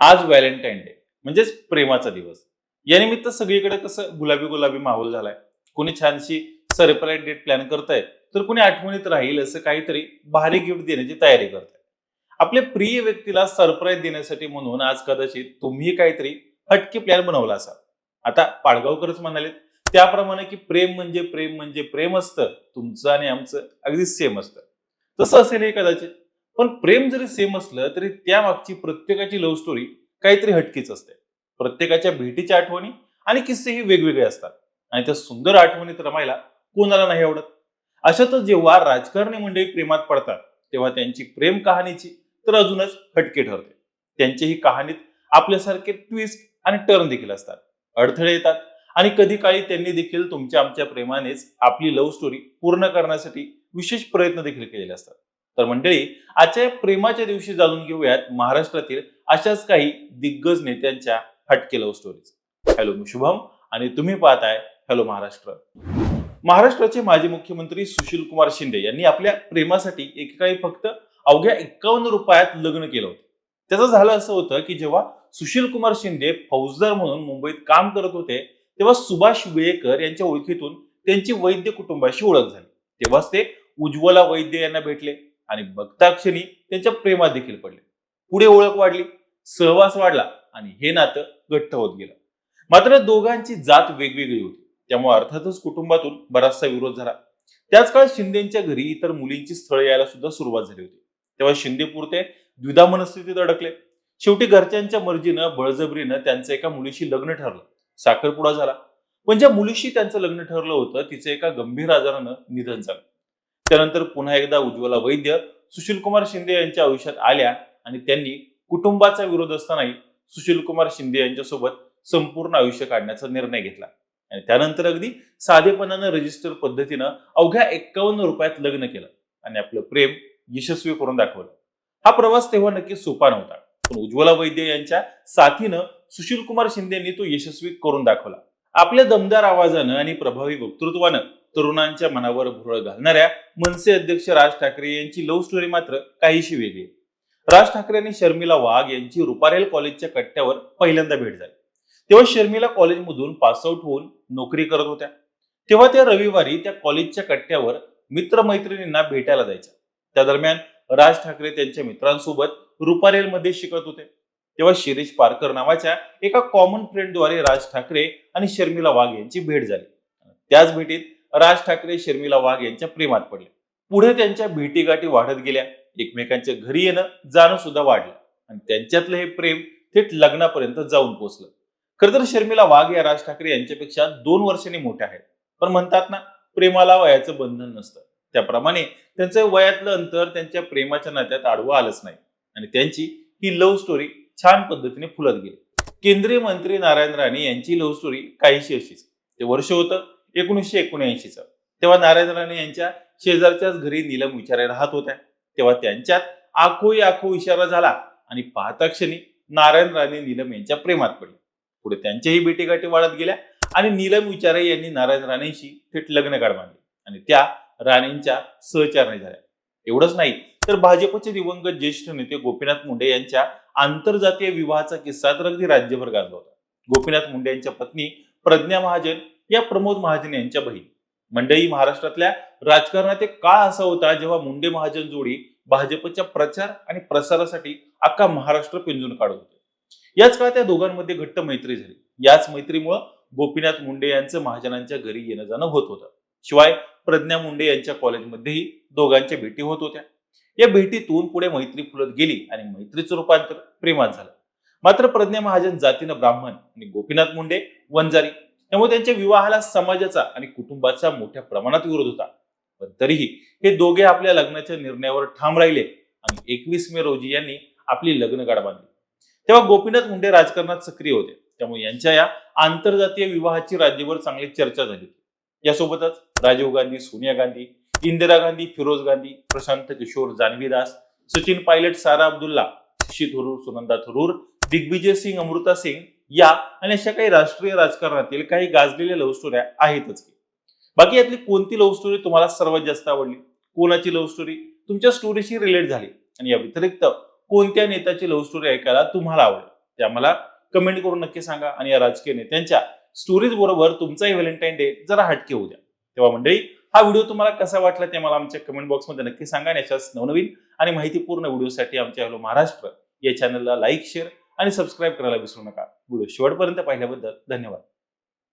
आज Valentine day म्हणजेच प्रेमाचा दिवस. या निमित्त सगळीकडे कसं गुलाबी गुलाबी माहोल झालाय. कोणी छानशी सरप्राईज डेट प्लॅन करताय तर कोणी आठवणीत राहील असं काहीतरी भारी गिफ्ट देण्याची तयारी करताय. आपल्या प्रिय व्यक्तीला सरप्राईज देण्यासाठी म्हणून आज कदाचित तुम्ही काहीतरी हटके प्लॅन बनवला असाल. आता पाडगावकरच म्हणाले त्याप्रमाणे की प्रेम म्हणजे प्रेम म्हणजे प्रेम असतं तुमचं आणि आमचं अगदी सेम असतं. तसं असेल हे कदाचित? पण प्रेम जरी सेम असलं तरी त्यामागची प्रत्येकाची लव्ह स्टोरी काहीतरी हटकीच असते. प्रत्येकाच्या भेटीच्या आठवणी आणि किस्सेही वेगवेगळे असतात. आणि त्या सुंदर आठवणीत रमायला कोणाला नाही आवडत? अशातच जेव्हा राजकारणी मंडळी प्रेमात पडतात तेव्हा त्यांची प्रेम कहाणीची तर अजूनच हटके ठरते. त्यांच्याही कहाणीत आपल्यासारखे ट्विस्ट आणि टर्न देखील असतात. अडथळे येतात आणि कधी काळी त्यांनी देखील तुमच्या आमच्या प्रेमानेच आपली लव्ह स्टोरी पूर्ण करण्यासाठी विशेष प्रयत्न देखील केलेले असतात. तर मंडळी आजच्या प्रेमाच्या दिवशी जाणून घेऊयात महाराष्ट्रातील अशाच काही दिग्गज नेत्यांच्या हटके लव्ह स्टोरीज हॅलो मी शुभम आणि तुम्ही पाहताय हॅलो महाराष्ट्र. महाराष्ट्राचे माजी मुख्यमंत्री सुशील कुमार शिंदे यांनी आपल्या प्रेमासाठी एकेकाळी फक्त अवघ्या एकावन्न रुपयात लग्न केलं होतं. त्याचं झालं असं होतं की जेव्हा सुशील कुमार शिंदे फौजदार म्हणून मुंबईत काम करत होते तेव्हा सुभाष वेळेकर यांच्या ओळखीतून त्यांची वैद्य कुटुंबाशी ओळख झाली. तेव्हाच ते उज्ज्वला वैद्य यांना भेटले. आणि बघताक्षणी त्यांच्या प्रेमात देखील पडले. पुढे ओळख वाढली सहवास वाढला आणि हे नातं घट्ट होत गेलं. मात्र दोघांची जात वेगवेगळी होती. त्यामुळे अर्थातच कुटुंबातून बराचसा विरोध झाला. त्याच काळात शिंदेच्या घरी इतर मुलींची स्थळ यायला सुद्धा सुरुवात झाली होती. तेव्हा शिंदे पुरते द्विधा मनस्थितीत अडकले. शेवटी घरच्यांच्या मर्जीनं बळजबरीनं त्यांचं एका मुलीशी लग्न ठरलं. साखरपुडा झाला. पण ज्या मुलीशी त्यांचं लग्न ठरलं होतं तिचं एका गंभीर आजारानं निधन झालं. त्यानंतर पुन्हा एकदा उज्ज्वला वैद्य सुशील कुमार शिंदे यांच्या आयुष्यात आल्या आणि त्यांनी कुटुंबाचा विरोध असतानाही सुशील कुमार शिंदे यांच्यासोबत संपूर्ण आयुष्य काढण्याचा निर्णय घेतला. आणि त्यानंतर अगदी साधेपणानं रजिस्टर पद्धतीनं अवघ्या एक्कावन्न रुपयात लग्न केलं आणि आपलं प्रेम यशस्वी करून दाखवलं. हा प्रवास तेव्हा नक्की सोपा नव्हता. पण उज्ज्वला वैद्य यांच्या साथीनं सुशील कुमार शिंदेनी तो यशस्वी करून दाखवला. आपल्या दमदार आवाजानं आणि प्रभावी वक्तृत्वानं तरुणांच्या मनावर भुरळ घालणाऱ्या मनसे अध्यक्ष राज ठाकरे यांची लव्ह स्टोरी मात्र काहीशी वेगळी आहे. राज ठाकरे आणि शर्मिला वाघ यांची रुपारेल कॉलेजच्या कट्ट्यावर पहिल्यांदा भेट झाली. तेव्हा शर्मिला कॉलेजमधून पासआउट होऊन नोकरी करत होत्या. तेव्हा त्या रविवारी त्या कॉलेजच्या कट्ट्यावर मित्रमैत्रिणींना भेटायला जायच्या. त्या दरम्यान राज ठाकरे त्यांच्या मित्रांसोबत रुपारेलमध्ये शिकत होते. तेव्हा शिरीष पारकर नावाच्या एका कॉमन फ्रेंडद्वारे राज ठाकरे आणि शर्मिला वाघ यांची भेट झाली. त्याच भेटीत राज ठाकरे शर्मिला वाघ यांच्या प्रेमात पडले. पुढे त्यांच्या भेटीगाठी वाढत गेल्या. एकमेकांच्या घरी येणं जाणं सुद्धा वाढलं. आणि त्यांच्यातलं हे प्रेम थेट लग्नापर्यंत जाऊन पोहोचलं खर तर शर्मिला वाघ या राज ठाकरे यांच्यापेक्षा दोन वर्षांनी मोठ्या आहेत. पण म्हणतात ना प्रेमाला वयाचं बंधन नसतं. त्याप्रमाणे त्यांचं वयातलं अंतर त्यांच्या प्रेमाच्या नात्यात आडवं आलंच नाही. आणि त्यांची ही लव्ह स्टोरी छान पद्धतीने फुलत गेले. केंद्रीय मंत्री नारायण राणे यांची लव्ह स्टोरी काहीशी अशीच. ते वर्ष होतं एकोणीसशे एकोणऐंशीचं. तेव्हा नारायण राणे यांच्या शेजारच्याच घरी नीलम विचारे राहत होत्या. तेव्हा त्यांच्यात आखोई आखो इशारा झाला आणि पाहता क्षणी नारायण राणे नीलम यांच्या प्रेमात पडले. पुढे त्यांच्याही भेटीगाठी वाढत गेल्या आणि नीलम विचारे यांनी नारायण राणेंशी थेट लग्न काढ मांडले आणि त्या राणेंच्या सहचारणी झाल्या. एवढंच नाही. तर भाजपचे दिवंगत ज्येष्ठ नेते गोपीनाथ मुंडे यांच्या आंतरजातीय विवाहाचा किस्सा तर अगदी राज्यभर गाजला होता. गोपीनाथ मुंडे यांच्या पत्नी प्रज्ञा महाजन या प्रमोद महाजन यांच्या बहीण. मंडई महाराष्ट्रातल्या राजकारणात एक काळ असा होता जेव्हा मुंडे महाजन जोडी भाजपच्या प्रचार आणि प्रसारासाठी अख्खा महाराष्ट्र पिंजून काढत होते. याच काळात त्या दोघांमध्ये घट्ट मैत्री झाली. याच मैत्रीमुळं गोपीनाथ मुंडे यांचं महाजनांच्या घरी येणं जाणं होत होतं. शिवाय प्रज्ञा मुंडे यांच्या कॉलेजमध्येही दोघांच्या भेटी होत होत्या. या भेटीतून पुढे मैत्री फुलत गेली आणि मैत्रीचं रूपांतर प्रेमात झालं. मात्र प्रज्ञा महाजन जातीनं ब्राह्मण आणि गोपीनाथ मुंडे वंजारी त्यामुळे त्यांच्या विवाहाला समाजाचा आणि कुटुंबाचा मोठ्या प्रमाणात विरोध होता. पण तरीही हे दोघे आपल्या लग्नाच्या निर्णयावर ठाम राहिले आणि एकवीस मे रोजी यांनी आपली लग्न गाठ बांधली. तेव्हा गोपीनाथ मुंडे राजकारणात सक्रिय होते. त्यामुळे यांच्या या आंतरजातीय विवाहाची राज्यभर चांगली चर्चा झाली यासोबतच राजीव गांधी सोनिया गांधी इंदिरा गांधी फिरोज गांधी प्रशांत किशोर जानवी दास सचिन पायलट सारा अब्दुल्ला शशी थरूर सुनंदा थरूर दिग्विजय सिंग अमृता सिंग या आणि अशा काही राष्ट्रीय राजकारणातील काही गाजलेल्या लव्ह स्टोऱ्या आहेतच. बाकी यातली कोणती लव्ह स्टोरी तुम्हाला सर्वात जास्त आवडली? कोणाची लव्ह स्टोरी तुमच्या स्टोरीशी रिलेट झाली. आणि या व्यतिरिक्त कोणत्या नेत्याची लव्ह स्टोरी ऐकायला तुम्हाला आवडेल? ते आम्हाला कमेंट करून नक्की सांगा आणि या राजकीय नेत्यांच्या स्टोरीज बरोबर तुमचाही व्हॅलेंटाईन डे जरा हटके होऊ द्या. तेव्हा मंडळी हा व्हिडिओ तुम्हाला कसा वाटला ते मला आमच्या कमेंट बॉक्समध्ये नक्की सांगा आणि अशाच नवनवीन आणि माहितीपूर्ण व्हिडिओसाठी आमच्या हॅलो महाराष्ट्र या चॅनलला लाईक शेअर आणि सबस्क्राईब करायला विसरू नका. व्हिडिओ शेवटपर्यंत पाहिल्याबद्दल धन्यवाद.